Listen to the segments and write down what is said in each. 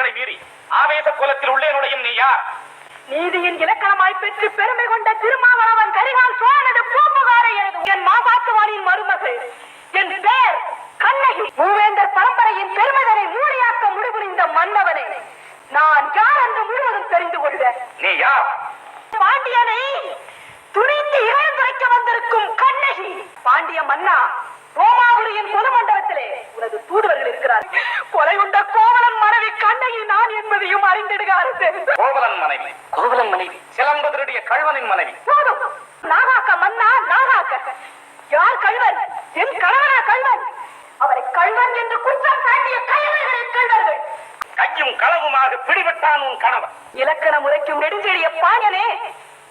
காவலர்களை மீறி ஆவேச கோலத்தில் உள்ளே நுழையும் நீ யார்? நீதியின் இலக்கணமாய் பெற்று பெருமை கொண்ட திருமாவளவன் கரிகால் சோழனது பூம்புகாரை எழுதும். என் மாசாத்துவானின் மருமகள் என் பேர் கண்ணகி. மூவேந்தர் பரம்பரையின் பெருமதனை மூடியாக்க முடிபுரிந்த மன்னவனை நான் யார் என்று முழுவதும் தெரிந்து கொள்க. நீ யார்? பாண்டியனை துணிந்து இழந்துரைக்க வந்திருக்கும் கண்ணகி. பாண்டிய மன்னா ரோமாபுரியின் பொது மண்டபத்திலே உனது தூதுவர்கள் இருக்கிறார் கொலை உண்ட என்பதையும் அறிந்திடுக அரசே. கோவலன் மனைவி. கோவலன் மனைவி. சிலம்பு திருடிய கழ்வனின் மனைவி. போதும். நாகாக்க மன்னா நாகாக்க. யார் கள்வன் என் கணவனா கள்வன் அவரை கள்வன் என்று குற்றம் சாட்டிய கைவர்களை கள்வர்கள் கையும் களவுமாக பிடிபட்டான் உன் கணவன். இலக்கணம் உரைக்கும் நெடுஞ்செழிய பாயனே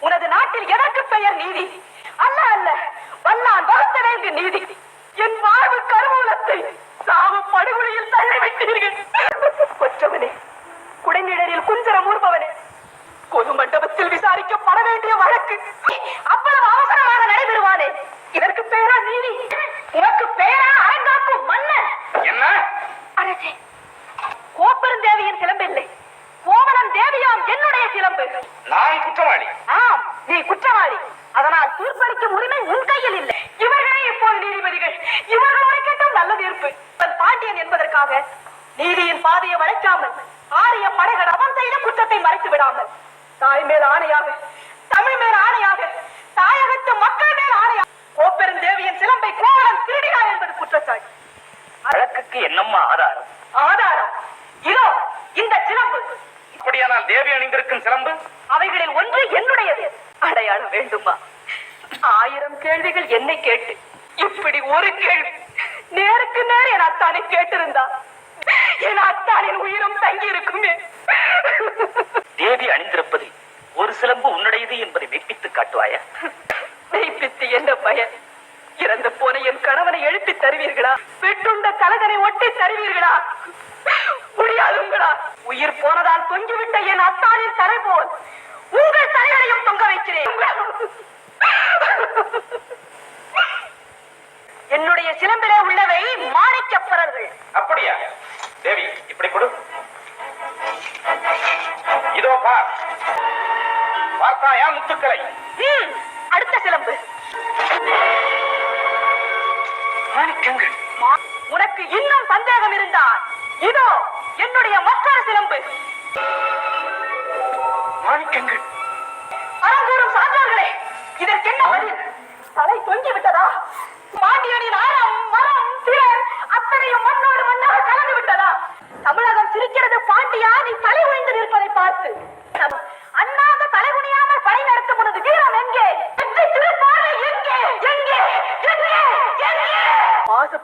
உனது நாட்டில் எதற்கு பெயர் நீதி? அல்ல அல்ல வல்லான் வகுத்த வேண்டிய நீதி. என் வாழ்வு கருவூலத்தை சாவு படுகொலையில் தள்ளிவிட்டீர்கள். கொற்றவனே குடைநிழலில் குஞ்சரம் ஊர்பவனே பொது மண்டபத்தில் விசாரிக்கப்பட வேண்டிய வழக்கு. அவ்வளவு அவசரமாக நடைபெறுவானே. இதற்கு பெயரா நீதி. உனக்கு பெயரா அரங்காக்கும் மன்னன். என்ன? அரசே கோப்பெருந்தேவியின் சிலம்பில்லை. கோவலன் தேவியாம் என்னுடைய சிலம்பு. நான் குற்றவாளி. ஆம் நீ குற்றவாளி. அதனால் தீர்ப்பளிக்கும் உரிமை உன் கையில் இல்லை. இவர்களே இப்போது நீதிபதிகள். இவர்களோட கேட்டும் நல்ல தீர்ப்பு. பாண்டியன் என்பதற்காக நீதியின் பாதையை வளைக்காமல் ஆரிய விடாமல் தாய் மேல் ஆணையாக தமிழ் மேல் ஆணையாக தாயகத்து மக்கள் மேல் ஆணையாக கோப்பெருந்தேவியின் சிலம்பை கோவலன் திருடினார் என்பது குற்றச்சாட்டு. வழக்குக்கு என்னம்மா ஆதாரம்? ஆதாரம். இதோ இந்த சிலம்பு. அப்படியானால் தேவி அணிந்திருக்கும் சிலம்பு? அவைகளில் ஒன்று என்னுடையது. அடையாளம் வேண்டுமா? ஆயிரம் கேள்விகள் என்னை கேட்டு இப்படி ஒரு கேள்வி நேருக்கு நேர் என் அத்தானை கேட்டிருந்தா என் அத்தானின் உயிரும் தங்கி இருக்குமே தேவி அணிந்திருப்பதில் ஒரு சிலம்பு உன்னுடையது என்பதை மெய்ப்பித்து காட்டுவாயா? மெய்ப்பித்து என்ன பயன்? இறந்து போன என் கணவனை எழுப்பி தருவீர்களா? பெற்றுண்ட தலகனை ஒட்டி தருவீர்களா? முடியாதுங்களா? உயிர் போனதால் தொங்கிவிட்ட என் அத்தானின் தலை போல் உங்கள் தலைகளையும் தொங்க வைக்கிறேன். என்னுடைய சிலம்பிலே உள்ளவை மாணிக்கப்பரர்கள் அப்படியா? தேவி இப்படி கொடு. இதோ பார் பார்த்தாயா முத்துக்களை? அடுத்த சிலம்பு. மாணிக்கங்கள் உனக்கு இன்னும் சந்தேகம் இருந்தால் இதோ என்னுடைய மற்றொரு சிலம்பு. மாணிக்கங்கள் அறங்கூறும் சான்றோர்களே இதற்கு என்ன பதில்? தலை தொங்கி விட்டதா? பாண்டியனின் ஆரம் மரம் திறன் அத்தனையும் மண்ணோடு மண்ணாக கலந்து விட்டதா? தமிழகம்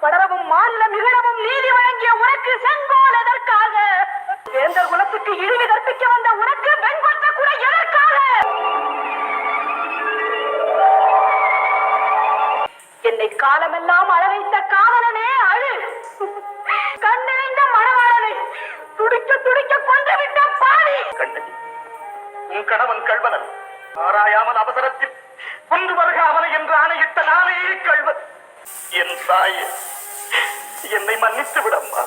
படரவும் மாநிலம் இகழவும் நீதி வழங்கிய உனக்கு செங்கோல் எதற்காக? வேந்தர் குலத்துக்கு இழிவு கற்பிக்க வந்த உனக்கு வெண்கொற்ற கூட எதற்காக? என்னை காலமெல்லாம் அளவைத்த காவலனே அழு. கண்ணிறைந்த மணவாளனை துடிக்க துடிக்க கொண்டு விட்ட பாவி. கண்ணகி உன் கணவன் கள்வனன். ஆராயாமல் அவசரத்தில் கொண்டு வருக அவனை என்று ஆணையிட்ட நானே கள்வன். என் தாயே என்னை மன்னித்து விடம்மா